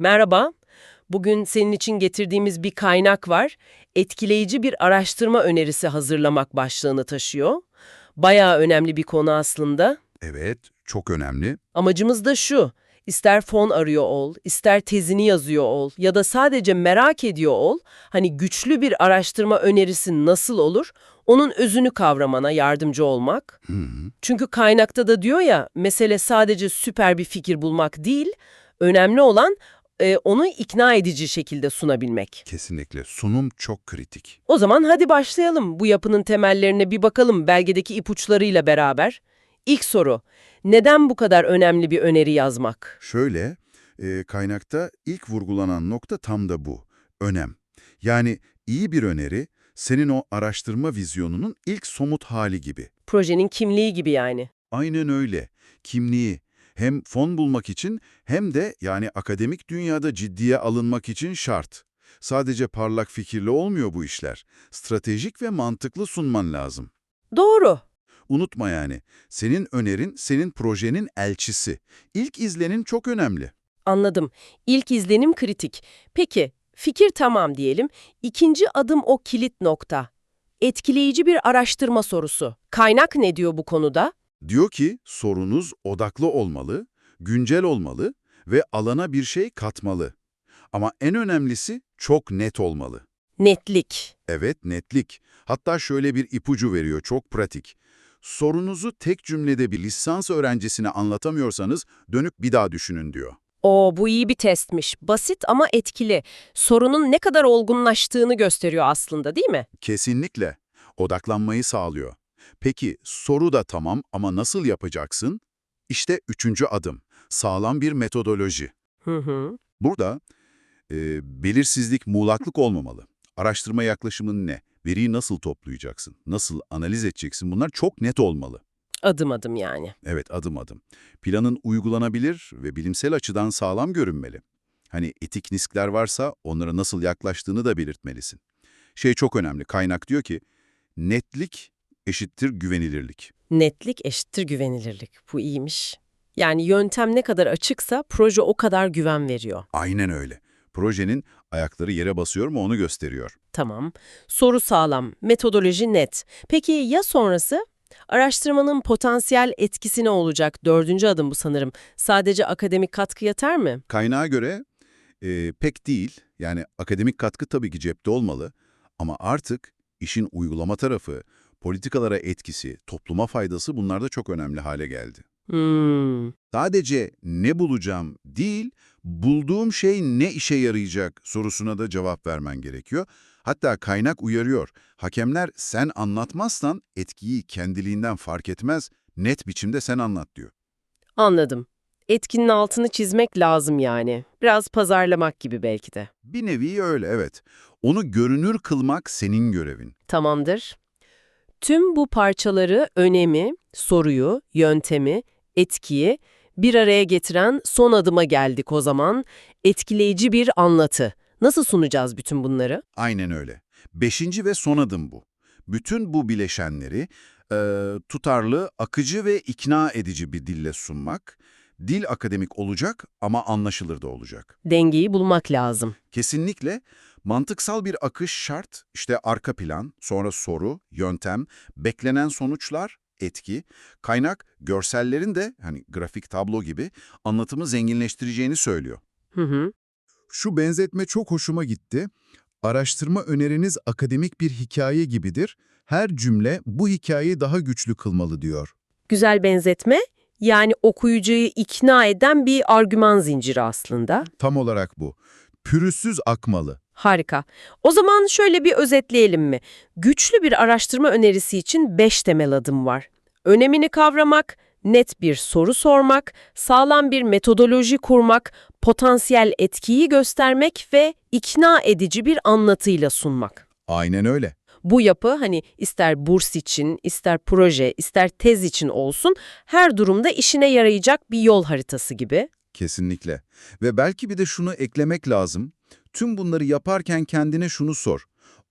Merhaba. Bugün senin için getirdiğimiz bir kaynak var. Etkileyici bir araştırma önerisi hazırlamak başlığını taşıyor. Bayağı önemli bir konu aslında. Evet, çok önemli. Amacımız da şu. İster fon arıyor ol, ister tezini yazıyor ol ya da sadece merak ediyor ol, hani güçlü bir araştırma önerisi nasıl olur, onun özünü kavramana yardımcı olmak. Hı hı. Çünkü kaynakta da diyor ya, mesele sadece süper bir fikir bulmak değil, önemli olan e, onu ikna edici şekilde sunabilmek. Kesinlikle. Sunum çok kritik. O zaman hadi başlayalım. Bu yapının temellerine bir bakalım belgedeki ipuçlarıyla beraber. İlk soru, neden bu kadar önemli bir öneri yazmak? Şöyle, e, kaynakta ilk vurgulanan nokta tam da bu. Önem. Yani iyi bir öneri, senin o araştırma vizyonunun ilk somut hali gibi. Projenin kimliği gibi yani. Aynen öyle. Kimliği hem fon bulmak için hem de yani akademik dünyada ciddiye alınmak için şart. Sadece parlak fikirle olmuyor bu işler. Stratejik ve mantıklı sunman lazım. Doğru. Unutma yani, senin önerin senin projenin elçisi. İlk izlenin çok önemli. Anladım. İlk izlenim kritik. Peki, fikir tamam diyelim. İkinci adım o kilit nokta. Etkileyici bir araştırma sorusu. Kaynak ne diyor bu konuda? Diyor ki sorunuz odaklı olmalı, güncel olmalı ve alana bir şey katmalı. Ama en önemlisi çok net olmalı. Netlik. Evet, netlik. Hatta şöyle bir ipucu veriyor, çok pratik. Sorunuzu tek cümlede bir lisans öğrencisine anlatamıyorsanız dönüp bir daha düşünün diyor. Oo, bu iyi bir testmiş. Basit ama etkili. Sorunun ne kadar olgunlaştığını gösteriyor aslında değil mi? Kesinlikle. Odaklanmayı sağlıyor. Peki soru da tamam ama nasıl yapacaksın? İşte üçüncü adım. Sağlam bir metodoloji. Hı hı. Burada e, belirsizlik, muğlaklık olmamalı. Araştırma yaklaşımın ne? Veriyi nasıl toplayacaksın? Nasıl analiz edeceksin? Bunlar çok net olmalı. Adım adım yani. Evet, adım adım. Planın uygulanabilir ve bilimsel açıdan sağlam görünmeli. Hani etik riskler varsa onlara nasıl yaklaştığını da belirtmelisin. Şey çok önemli, kaynak diyor ki, netlik eşittir güvenilirlik. Netlik eşittir güvenilirlik. Bu iyiymiş. Yani yöntem ne kadar açıksa proje o kadar güven veriyor. Aynen öyle. Projenin ayakları yere basıyor mu onu gösteriyor. Tamam. Soru sağlam, metodoloji net. Peki ya sonrası? Araştırmanın potansiyel etkisi ne olacak? Dördüncü adım bu sanırım. Sadece akademik katkı yeter mi? Kaynağa göre e, pek değil, yani akademik katkı tabii ki cepte olmalı ama artık işin uygulama tarafı, politikalara etkisi, topluma faydası bunlar da çok önemli hale geldi. Hmm. Sadece ne bulacağım değil, bulduğum şey ne işe yarayacak sorusuna da cevap vermen gerekiyor. Hatta kaynak uyarıyor. Hakemler sen anlatmazsan etkiyi kendiliğinden fark etmez, net biçimde sen anlat diyor. Anladım. Etkinin altını çizmek lazım yani. Biraz pazarlamak gibi belki de. Bir nevi öyle evet. Onu görünür kılmak senin görevin. Tamamdır. Tüm bu parçaları, önemi, soruyu, yöntemi, etkiyi bir araya getiren son adıma geldik o zaman. Etkileyici bir anlatı. Nasıl sunacağız bütün bunları? Aynen öyle. Beşinci ve son adım bu. Bütün bu bileşenleri e, tutarlı, akıcı ve ikna edici bir dille sunmak. Dil akademik olacak ama anlaşılır da olacak. Dengeyi bulmak lazım. Kesinlikle mantıksal bir akış şart. İşte arka plan, sonra soru, yöntem, beklenen sonuçlar, etki, kaynak, görsellerin de hani grafik tablo gibi anlatımı zenginleştireceğini söylüyor. Hı hı. Şu benzetme çok hoşuma gitti. Araştırma öneriniz akademik bir hikaye gibidir. Her cümle bu hikayeyi daha güçlü kılmalı diyor. Güzel benzetme. Yani okuyucuyu ikna eden bir argüman zinciri aslında. Tam olarak bu. Pürüzsüz akmalı. Harika. O zaman şöyle bir özetleyelim mi? Güçlü bir araştırma önerisi için 5 temel adım var. Önemini kavramak, net bir soru sormak, sağlam bir metodoloji kurmak, potansiyel etkiyi göstermek ve ikna edici bir anlatıyla sunmak. Aynen öyle. Bu yapı hani ister burs için, ister proje, ister tez için olsun her durumda işine yarayacak bir yol haritası gibi. Kesinlikle. Ve belki bir de şunu eklemek lazım. Tüm bunları yaparken kendine şunu sor.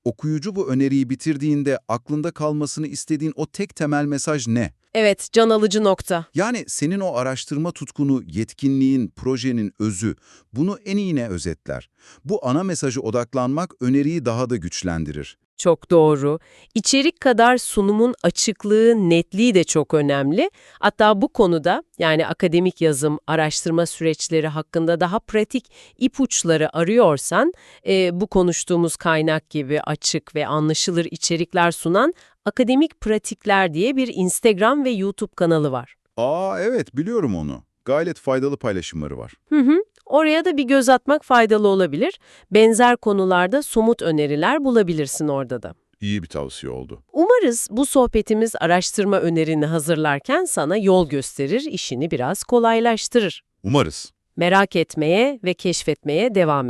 Okuyucu bu öneriyi bitirdiğinde aklında kalmasını istediğin o tek temel mesaj ne? Evet, can alıcı nokta. Yani senin o araştırma tutkunu, yetkinliğin, projenin özü bunu en iyi ne özetler. Bu ana mesajı odaklanmak öneriyi daha da güçlendirir. Çok doğru. İçerik kadar sunumun açıklığı, netliği de çok önemli. Hatta bu konuda yani akademik yazım, araştırma süreçleri hakkında daha pratik ipuçları arıyorsan e, bu konuştuğumuz kaynak gibi açık ve anlaşılır içerikler sunan Akademik Pratikler diye bir Instagram ve YouTube kanalı var. Aa evet biliyorum onu. Gayet faydalı paylaşımları var. Hı hı. Oraya da bir göz atmak faydalı olabilir. Benzer konularda somut öneriler bulabilirsin orada da. İyi bir tavsiye oldu. Umarız bu sohbetimiz araştırma önerini hazırlarken sana yol gösterir, işini biraz kolaylaştırır. Umarız. Merak etmeye ve keşfetmeye devam.